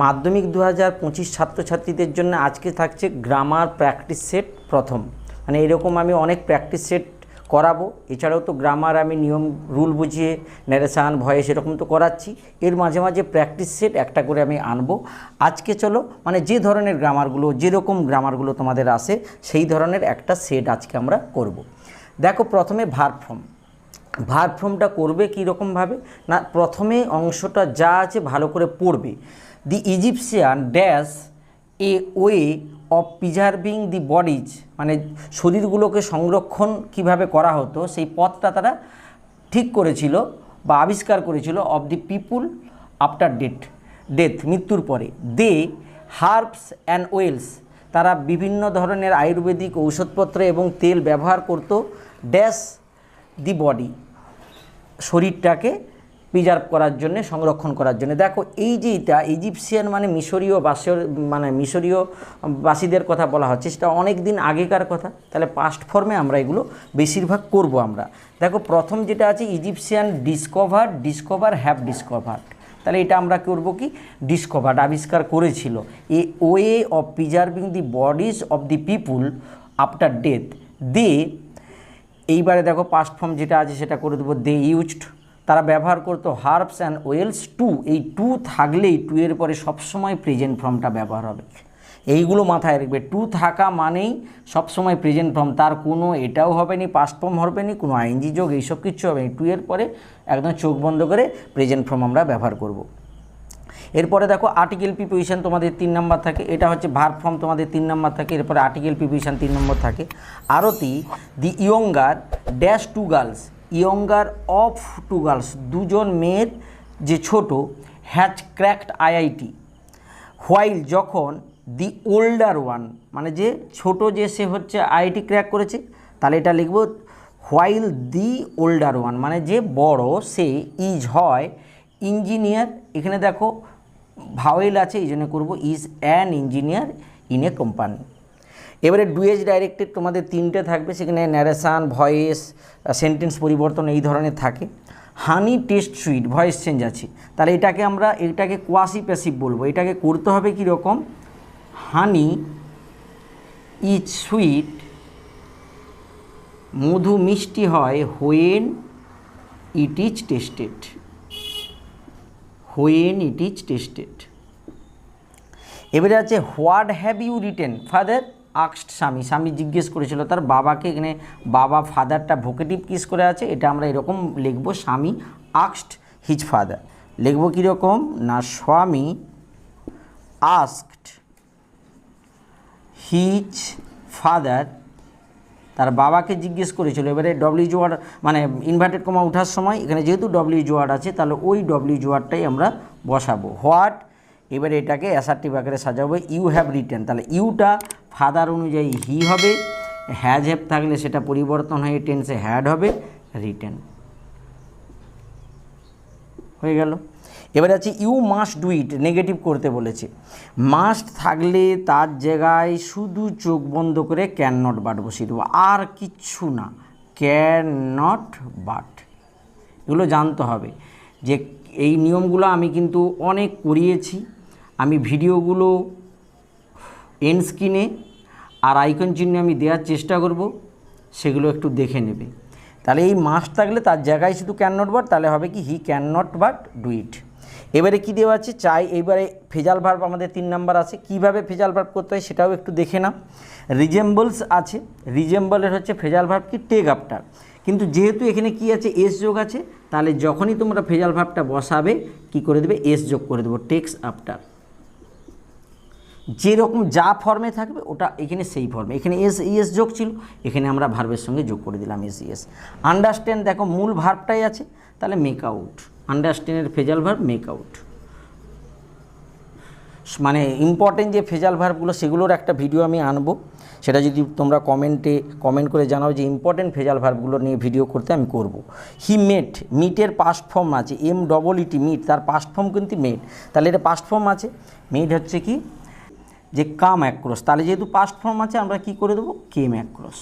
মাধ্যমিক দু হাজার পঁচিশ ছাত্রছাত্রীদের জন্য আজকে থাকছে গ্রামার প্র্যাকটিস সেট প্রথম। মানে এরকম আমি অনেক প্র্যাকটিস সেট করাবো। এছাড়াও তো গ্রামার আমি নিয়ম, রুল বুঝিয়ে ন্যারেশান ভয়েস এরকম তো করাচ্ছি। এর মাঝে মাঝে প্র্যাকটিস সেট একটা করে আমি আনব। আজকে চলো মানে যে ধরনের গ্রামারগুলো, যেরকম গ্রামারগুলো তোমাদের আসে, সেই ধরনের একটা সেট আজকে আমরা করব। দেখো প্রথমে ভার্ব ফর্ম। করবে কীরকমভাবে? না, প্রথমে অংশটা যা আছে ভালো করে পড়বে। The Egyptian dash a way of preserving the bodies মানে শরীরগুলোকে সংরক্ষণ কীভাবে করা হতো, সেই পথটা তারা ঠিক করেছিল বা আবিষ্কার করেছিল of the people after death death মৃত্যুর পরে। দে হার্বস অ্যান্ড ওয়েলস তারা বিভিন্ন ধরনের আয়ুর্বেদিক ঔষধপত্র এবং তেল ব্যবহার করত ড্যাশ দি বডি শরীরটাকে প্রিজার্ভ করার জন্য, সংরক্ষণ করার জন্য। দেখো, এই যে এটা ইজিপসিয়ান মানে মিশরীয় বাসীয় মানে মিশরীয় বাসীদের কথা বলা হচ্ছে, সেটা অনেক দিন আগেকার কথা। তাহলে পাস্ট ফর্মে আমরা এগুলো বেশিরভাগ করব আমরা। দেখো, প্রথম যেটা আছে Egyptian discover discover have discovered তাহলে এটা আমরা করব কি? ডিসকভার্ড আবিষ্কার করেছিল। A way of preserving the bodies of the people after death they এইবারে দেখো পাস্ট ফর্ম যেটা আছে, সেটা করে দেবো দে ইউজড তারা ব্যবহার করতো হার্বস অ্যান্ড ওয়েলস টু। এই টু থাকলেই টু এর পরে সবসময় প্রেজেন্ট ফর্মটা ব্যবহার হবে। এইগুলো মাথায় রাখবে। টু থাকা মানেই সবসময় প্রেজেন্ট ফর্ম। তার কোনো এটাও হবে নি, পাস্ট ফর্ম হবে নি, কোনো আইনজি যোগ, এইসব কিচ্ছু হবে না। টু এর পরে একদম চোখ বন্ধ করে প্রেজেন্ট ফর্ম আমরা ব্যবহার করব। এরপরে দেখো আর্টিকেল প্রিপোজিশন তোমাদের তিন নম্বর থাকে। এটা হচ্ছে ভার্ব ফর্ম তোমাদের তিন নম্বর থাকে। এরপরে আর্টিকেল প্রিপোজিশন তিন নম্বর থাকে। Arati the younger dash two girls. Younger of two girls দুজন মেয়ের যে ছোট হ্যাচ ক্র্যাকড আইআইটি হোয়াইল যখন দি ওল্ডার ওয়ান মানে যে ছোট যে সে হচ্ছে আইআইটি ক্র্যাক করেছে, তাহলে এটা লিখব হোয়াইল দি ওল্ডার ওয়ান মানে যে বড়, সে ইজ হয় ইঞ্জিনিয়ার এখানে দেখো ভাওয়েল আছে, এই জন্য করব is an engineer in a company এবারে ডুয়েজ ডাইরেক্টেড তোমাদের তিনটে থাকবে, সেখানে ন্যারেশান ভয়েস সেন্টেন্স পরিবর্তন এই ধরনের থাকে। Honey taste sweet voice change আছে। তাহলে এটাকে আমরা, এটাকে কোয়াসি প্যাসিভ বলব। এটাকে করতে হবে কীরকম হানি ইজ সুইট মধু মিষ্টি হয় when it is tested when it is tested এবারে আছে what have you written father আক্সড স্বামী। স্বামী জিজ্ঞেস করেছিল, তার বাবাকে এখানে বাবা ফাদারটা ভোকেটিভ কিস করে আছে? এটা আমরা এরকম লিখব, স্বামী আক্সড হিজ ফাদার লিখব কীরকম? না, স্বামী আস্কড হিজ ফাদার তার বাবাকে জিজ্ঞেস করেছিল। এবারে ডব্লিউ জোয়ার মানে ইনভার্টেড কমা ওঠার সময় এখানে যেহেতু ডব্লিউ জোয়ার আছে, তাহলে ওই ডব্লিউ জোয়ারটাই আমরা বসাবো। হোয়াট এবারে এটাকে অ্যাসার্টিভ আকারে সাজাবো। ইউ হ্যাভ রিটার্ন তাহলে ইউটা ফাদার অনুযায়ী হি হবে হ্যাজ হ্যাভ থাকলে সেটা পরিবর্তন হয়ে টেন্সে হ্যাড হবে রিটেন হয়ে গেল। এবারে আছে you must do it negative করতে বলেছে। মাস্ট থাকলে তার জায়গায় শুধু চোখ বন্ধ করে ক্যান নট বাট বসিয়ে দেবো। আর কিচ্ছু না ক্যান নট বাট এগুলো জানতে হবে যে এই নিয়মগুলো আমি কিন্তু অনেক করিয়েছি। আমি ভিডিওগুলো এন স্ক্রিনে আর আইকন চিহ্নে আমি দেওয়ার চেষ্টা করব, সেগুলো একটু দেখে নেবে। তাহলে এই মাস থাকলে তার জায়গায় শুধু ক্যান নট বাট তাহলে হবে কি he can not but do it এবারে কী দেওয়া আছে? চাই এবারে ফেজাল ভার্ব আমাদের তিন নাম্বার আছে। কীভাবে ফেজাল ভার্ব করতে হয় সেটাও একটু দেখে নাও। রিজেম্বলস আছে। রিজেম্বলের হচ্ছে ফেজাল ভার্ব কি? টেক আফটার কিন্তু যেহেতু এখানে কি আছে? এস যোগ আছে, তাহলে যখনই তোমরা ফেজাল ভার্বটা বসাবে, কি করে দেবে? এস যোগ করে দেবো টেক্স আফটার যেরকম যা ফর্মে থাকবে, ওটা এখানে সেই ফর্মে এখানে এস ইএস যোগ ছিল, এখানে আমরা ভার্বের সঙ্গে যোগ করে দিলাম এস ইএস আন্ডারস্ট্যান্ড দেখো, মূল ভার্বটাই আছে, তাহলে মেক আউট আন্ডারস্ট্যান্ডের ফেজাল ভার্ব মেক আউট মানে ইম্পর্টেন্ট যে ফেজাল ভার্বগুলো সেগুলোর একটা ভিডিও আমি আনব। সেটা যদি তোমরা কমেন্টে কমেন্ট করে জানাও যে ইম্পর্টেন্ট ফেজাল ভার্বগুলো নিয়ে ভিডিও করতে আমি করব। হি মেট মিটের পাস্ট ফর্ম আছে। এম ডবল ইটি মিট তার পাস্ট ফর্ম কিন্তু মেট তাহলে এটা পাস্ট ফর্ম আছে। মেট হচ্ছে কি? যে কাম অ্যাক্রস তাহলে যেহেতু পাস্ট ফর্ম আছে আমরা কি করে দেবো? Came across